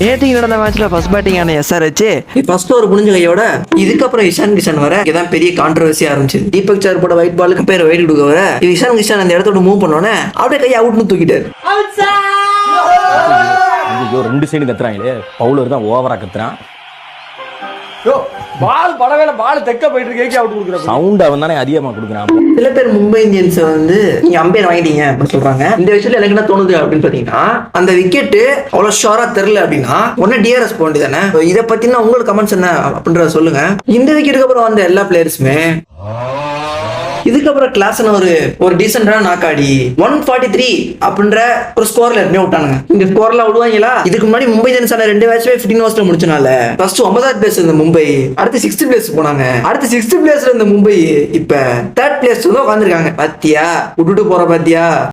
நேற்றுக்கு நடந்த மேட்ச்ல ஃபர்ஸ்ட் பேட்டிங் ஆன எஸ்ஆர்ஹெச் ஃபர்ஸ்ட் ஓவர் முடிஞ்ச கையோட இதுக்கப்புறம் இஷான் கிஷன் வர இதான் பெரிய கான்ட்ரவர்சி ஆரம்பிச்சு தீபக் சார் போட ஒயிட் பாலுக்கு பேர் ஒயிட் கொடுக்க வர இஷான் கிஷன் அந்த இடத்தோட மூவ் பண்ணோன்னே அப்படியே கையை அவுட்னு தூக்கிட்டாரு. ரெண்டு சைடு கத்துறாங்களே. பவுலர் தான் ஓவரா கத்துறான். பால் படவேல பால் தெக்க போயிட்டு இருக்கே. அவுட் கொடுக்குற சவுண்ட் அவன் தானே அதிகமா கொடுக்குறான். சில பேர் மும்பை இந்தியன்ஸ் வந்து நீங்க அம்பையர் வாங்கிட்டீங்க அப்படின்னு சொல்றாங்க. இந்த விஷயத்துல எனக்கு என்ன தோணுது அப்படின்னு பாத்தீங்கன்னா அந்த விக்கெட் அவ்வளவு ஷோரா தெரியல அப்படின்னா உடனே டிஆர்எஸ் போக வேண்டியதானே இதை பத்தினா உங்களுக்கு கமெண்ட்ஸ் என்ன அப்படின்றத சொல்லுங்க. இந்த விக்கெட்டுக்கு அப்புறம் வந்த எல்லா பிளேயர்ஸுமே இதுக்கப்புறம் கிளாஸ் ஒரு ஒரு டீசென்டான நாக்காடி ஒன் ஃபார்ட்டி த்ரீ அப்படின்ற ஒரு ஸ்கோர்ல எப்பவுமே விட்டானுங்க. இங்க ஸ்கோர்ல விடுவாங்களா? இதுக்கு முன்னாடி மும்பை இந்தியன்ஸ் ஆன ரெண்டு மேட்ச்மே ஃபிஃப்டின் ஓவர்ஸ்ல முடிச்சனால ஃபர்ஸ்ட் ஒன்பதாவது பிளேஸ் இருந்த மும்பை அடுத்து சிக்ஸ்த் பிளேஸ் போனாங்க. அடுத்து சிக்ஸ்த் பிளேஸ்ல இருந்த மும்பை இப்ப தேர்ட் பிளேஸ் வந்து உட்காந்துருக்காங்க பாத்தியா? விட்டுட்டு போற பாத்தியா?